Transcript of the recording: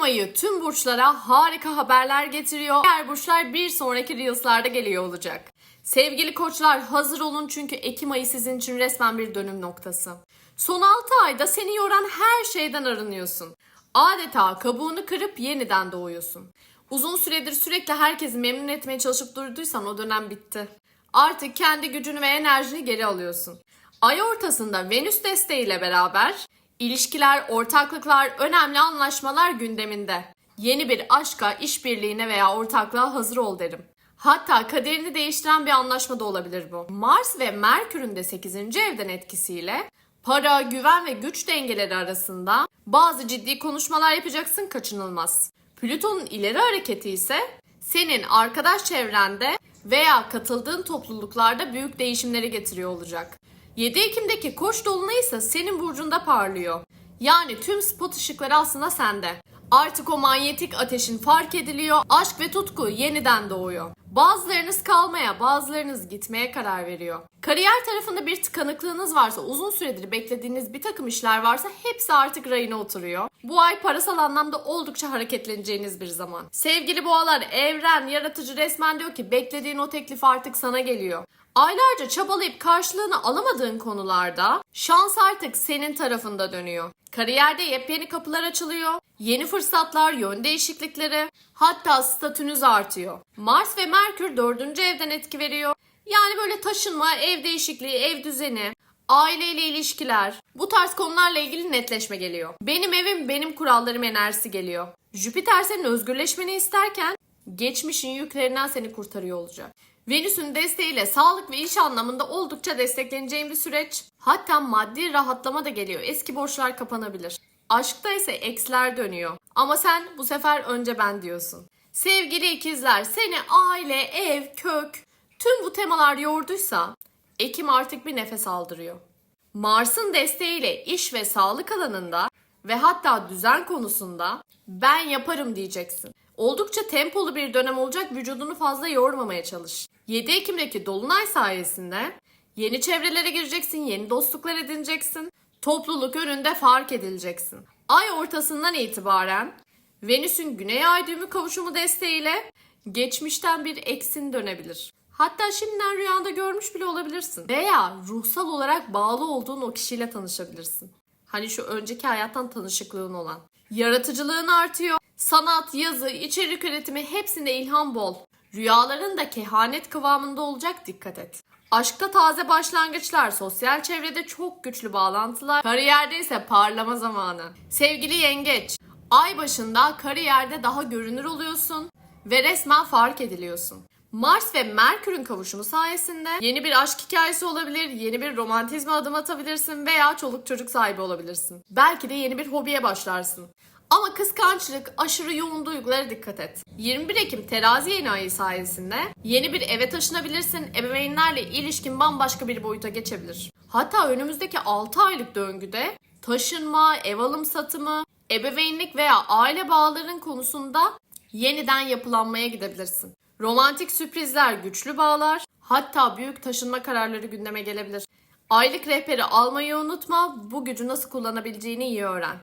Ekim ayı tüm burçlara harika haberler getiriyor. Diğer burçlar bir sonraki Reels'larda geliyor olacak. Sevgili koçlar hazır olun çünkü Ekim ayı sizin için resmen bir dönüm noktası. Son 6 ayda seni yoran her şeyden arınıyorsun. Adeta kabuğunu kırıp yeniden doğuyorsun. Uzun süredir sürekli herkesi memnun etmeye çalışıp durduysan o dönem bitti. Artık kendi gücünü ve enerjini geri alıyorsun. Ay ortasında Venüs desteğiyle beraber ilişkiler, ortaklıklar, önemli anlaşmalar gündeminde. Yeni bir aşka, işbirliğine veya ortaklığa hazır ol derim. Hatta kaderini değiştiren bir anlaşma da olabilir bu. Mars ve Merkür'ün de 8. evden etkisiyle para, güven ve güç dengeleri arasında bazı ciddi konuşmalar yapacaksın kaçınılmaz. Plüton'un ileri hareketi ise senin arkadaş çevrende veya katıldığın topluluklarda büyük değişimleri getiriyor olacak. 7 Ekim'deki koç dolunayı ise senin burcunda parlıyor. Yani tüm spot ışıkları aslında sende. Artık o manyetik ateşin fark ediliyor, aşk ve tutku yeniden doğuyor. Bazılarınız kalmaya, bazılarınız gitmeye karar veriyor. Kariyer tarafında bir tıkanıklığınız varsa, uzun süredir beklediğiniz bir takım işler varsa hepsi artık rayına oturuyor. Bu ay parasal anlamda oldukça hareketleneceğiniz bir zaman. Sevgili boğalar, evren, yaratıcı resmen diyor ki beklediğin o teklif artık sana geliyor. Aylarca çabalayıp karşılığını alamadığın konularda şans artık senin tarafında dönüyor. Kariyerde yepyeni kapılar açılıyor, yeni fırsatlar, yön değişiklikleri, hatta statünüz artıyor. Mars ve Merkür dördüncü evden etki veriyor. Yani böyle taşınma, ev değişikliği, ev düzeni, aileyle ilişkiler, bu tarz konularla ilgili netleşme geliyor. Benim evim, benim kurallarım enerjisi geliyor. Jüpiter senin özgürleşmeni isterken geçmişin yüklerinden seni kurtarıyor olacak. Venüs'ün desteğiyle sağlık ve iş anlamında oldukça destekleneceğin bir süreç. Hatta maddi rahatlama da geliyor. Eski borçlar kapanabilir. Aşkta ise eksler dönüyor. Ama sen bu sefer önce ben diyorsun. Sevgili ikizler seni aile, ev, kök tüm bu temalar yorduysa Ekim artık bir nefes aldırıyor. Mars'ın desteğiyle iş ve sağlık alanında ve hatta düzen konusunda ben yaparım diyeceksin. Oldukça tempolu bir dönem olacak vücudunu fazla yormamaya çalış. 7 Ekim'deki Dolunay sayesinde yeni çevrelere gireceksin, yeni dostluklar edineceksin. Topluluk önünde fark edileceksin. Ay ortasından itibaren Venüs'ün Güney Ay düğümü kavuşumu desteğiyle geçmişten bir eksin dönebilir. Hatta şimdiden rüyanda görmüş bile olabilirsin. Veya ruhsal olarak bağlı olduğun o kişiyle tanışabilirsin. Hani şu önceki hayattan tanışıklığın olan. Yaratıcılığın artıyor. Sanat, yazı, içerik üretimi hepsinde ilham bol. Rüyaların da kehanet kıvamında olacak dikkat et. Aşkta taze başlangıçlar, sosyal çevrede çok güçlü bağlantılar, kariyerde ise parlama zamanı. Sevgili yengeç, ay başında kariyerde daha görünür oluyorsun ve resmen fark ediliyorsun. Mars ve Merkür'ün kavuşumu sayesinde yeni bir aşk hikayesi olabilir, yeni bir romantizme adım atabilirsin veya çoluk çocuk sahibi olabilirsin. Belki de yeni bir hobiye başlarsın. Ama kıskançlık, aşırı yoğun duygulara dikkat et. 21 Ekim terazi yeni ayı sayesinde yeni bir eve taşınabilirsin, ebeveynlerle ilişkin bambaşka bir boyuta geçebilir. Hatta önümüzdeki 6 aylık döngüde taşınma, ev alım satımı, ebeveynlik veya aile bağların konusunda yeniden yapılanmaya gidebilirsin. Romantik sürprizler, güçlü bağlar, hatta büyük taşınma kararları gündeme gelebilir. Aylık rehberi almayı unutma, bu gücü nasıl kullanabileceğini iyi öğren.